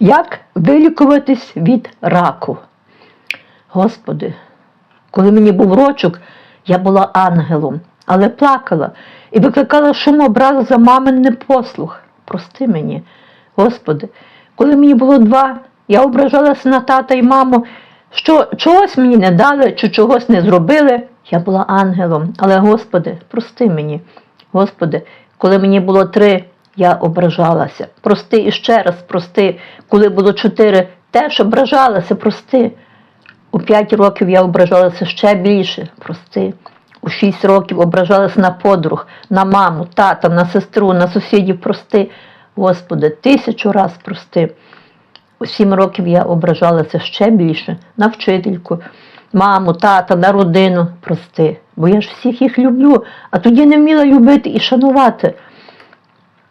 Як вилікуватись від раку? Господи, коли мені був рочок, я була ангелом, але плакала і викликала шум образу за мамин непослух. Прости мені, Господи, коли мені було два, я ображалася на тата і маму, що чогось мені не дали чи чогось не зробили. Я була ангелом, але Господи, прости мені. Господи, коли мені було три, я ображалася. Прости і ще раз прости. Коли було чотири, теж ображалася, прости. У п'ять років я ображалася ще більше, прости. У шість років ображалася на подруг, на маму, тата, на сестру, на сусідів, прости. Господи, тисячу раз прости. У сім років я ображалася ще більше на вчительку, маму, тата, на родину, прости. Бо я ж всіх їх люблю, а тоді не вміла любити і шанувати.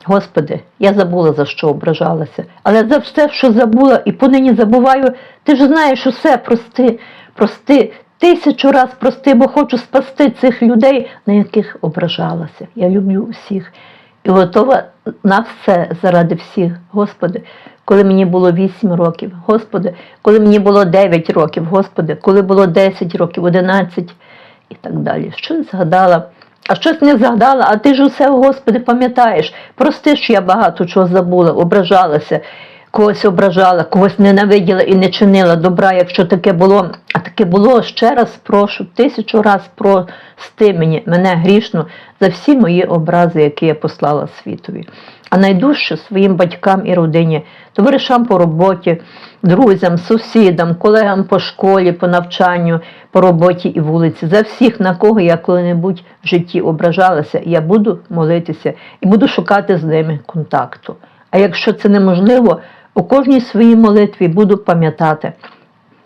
Господи, я забула, за що ображалася, але за все, що забула і понині забуваю, ти ж знаєш усе, прости, прости, тисячу раз прости, бо хочу спасти цих людей, на яких ображалася. Я люблю усіх і готова на все заради всіх, Господи, коли мені було 8 років, Господи, коли мені було 9 років, Господи, коли було 10 років, 11 і так далі. Щось згадала. А щось не згадала, а ти ж усе, Господи, пам'ятаєш. Прости, що я багато чого забула, ображалася, когось ображала, когось ненавиділа і не чинила добра, якщо таке було. А таке було ще раз прошу, тисячу раз прости мені, мене грішно за всі мої образи, які я послала світові. А найдужче своїм батькам і родині, товаришам по роботі, друзям, сусідам, колегам по школі, по навчанню, по роботі і вулиці, за всіх, на кого я коли-небудь в житті ображалася, я буду молитися і буду шукати з ними контакту. А якщо це неможливо, у кожній своїй молитві буду пам'ятати.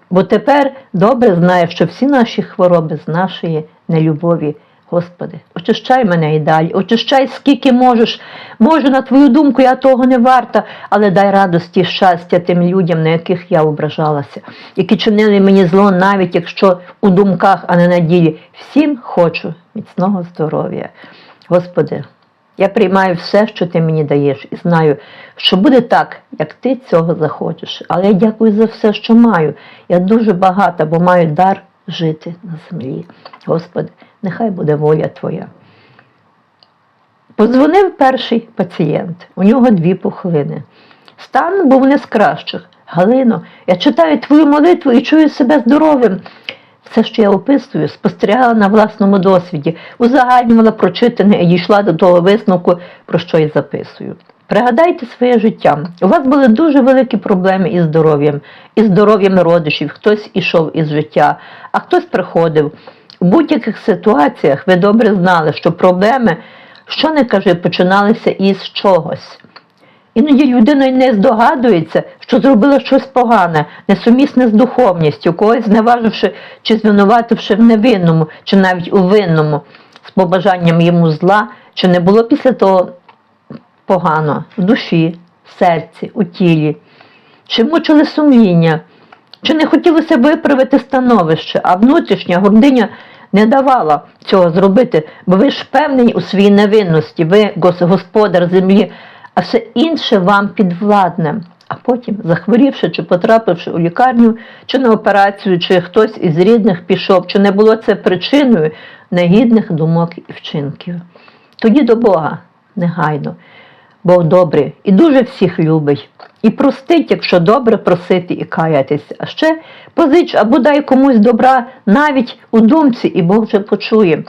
Бо тепер добре знаю, що всі наші хвороби з нашої нелюбові. Господи, очищай мене і далі, очищай скільки можеш. Може, на твою думку, я того не варта, але дай радості і щастя тим людям, на яких я ображалася, які чинили мені зло, навіть якщо у думках, а не на ділі. Всім хочу міцного здоров'я. Господи, я приймаю все, що ти мені даєш, і знаю, що буде так, як ти цього захочеш. Але я дякую за все, що маю. Я дуже багата, бо маю дар жити на землі. Господи, нехай буде воля Твоя. Подзвонив перший пацієнт, у нього дві пухлини. Стан був не з кращих. Галино, я читаю твою молитву і чую себе здоровим. Все, що я описую, спостерігала на власному досвіді, узагальнювала прочитане і дійшла до того висновку, про що я записую. Пригадайте своє життя. У вас були дуже великі проблеми із здоров'ям, із здоров'ям родичів, хтось ішов із життя, а хтось приходив. У будь-яких ситуаціях ви добре знали, що проблеми, що не кажи, починалися із чогось. Іноді людина й не здогадується, що зробила щось погане, несумісне з духовністю, когось зневаживши чи звинувативши в невинному, чи навіть у винному, з побажанням йому зла, чи не було після того погано в душі, в серці, у тілі, чи мучили сумління, чи не хотілося виправити становище, а внутрішня гординя не давала цього зробити, бо ви ж впевнені у своїй невинності, ви господар землі, а все інше вам підвладне. А потім, захворівши чи потрапивши у лікарню, чи на операцію, чи хтось із рідних пішов, чи не було це причиною негідних думок і вчинків. Тоді до Бога негайно. Бог добрий і дуже всіх любить. І простить, якщо добре просити і каятися. А ще позич або дай комусь добра навіть у думці, і Бог вже почує.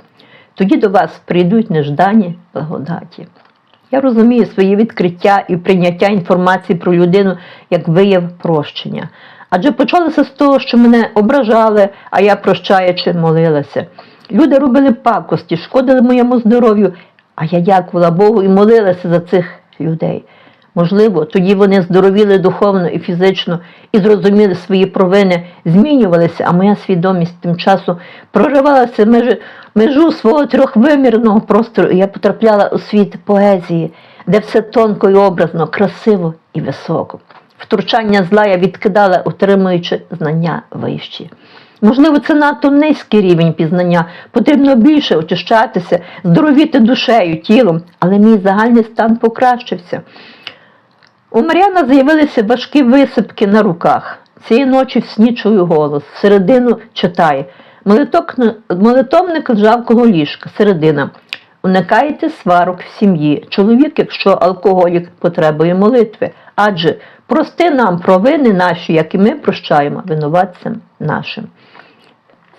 Тоді до вас прийдуть неждані благодаті. Я розумію своє відкриття і прийняття інформації про людину як вияв прощення. Адже почалося з того, що мене ображали, а я прощаючи молилася. Люди робили пакості, шкодили моєму здоров'ю, а я дякувала Богу і молилася за цих людей. Можливо, тоді вони здоровіли духовно і фізично і зрозуміли свої провини, змінювалися, а моя свідомість тим часом проривалася межу, межу свого трьохвимірного простору, і я потрапляла у світ поезії, де все тонко і образно, красиво і високо. Втручання зла я відкидала, отримуючи знання вищі. Можливо, це надто низький рівень пізнання, потрібно більше очищатися, здоровіти душею, тілом, але мій загальний стан покращився. У Мар'яна з'явилися важкі висипки на руках. Цієї ночі в сні чую голос. Середину читає. Молитовник лежав коло ліжка, середина. Уникайте сварок в сім'ї. Чоловік, якщо алкоголік, потребує молитви. Адже прости нам провини наші, як і ми прощаємо винуватцям нашим.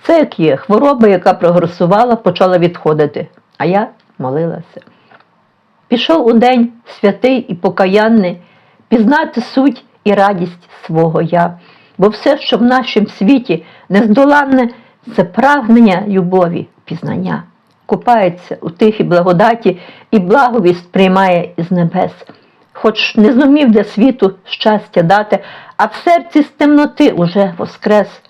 Це як є хвороба, яка прогресувала, почала відходити, а я молилася. Пішов у день святий і покаянний, пізнати суть і радість свого я, бо все, що в нашому світі нездоланне, це прагнення любові, пізнання, купається у тихій благодаті і благовість приймає із небес. Хоч не зумів для світу щастя дати, а в серці з темноти уже воскрес.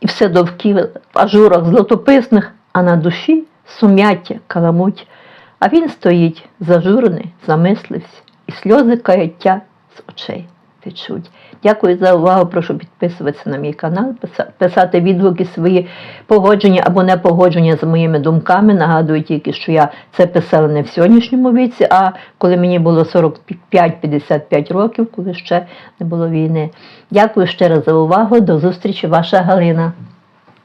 І все довкіл в ажурах златописних, а на душі сум'яття каламуть. А він стоїть зажурений, замислився, і сльози каяття з очей течуть. Дякую за увагу. Прошу підписуватися на мій канал, писати відгуки свої погодження або не погодження з моїми думками. Нагадую тільки, що я це писала не в сьогоднішньому віці, а коли мені було 45-55 років, коли ще не було війни. Дякую ще раз за увагу. До зустрічі, ваша Галина.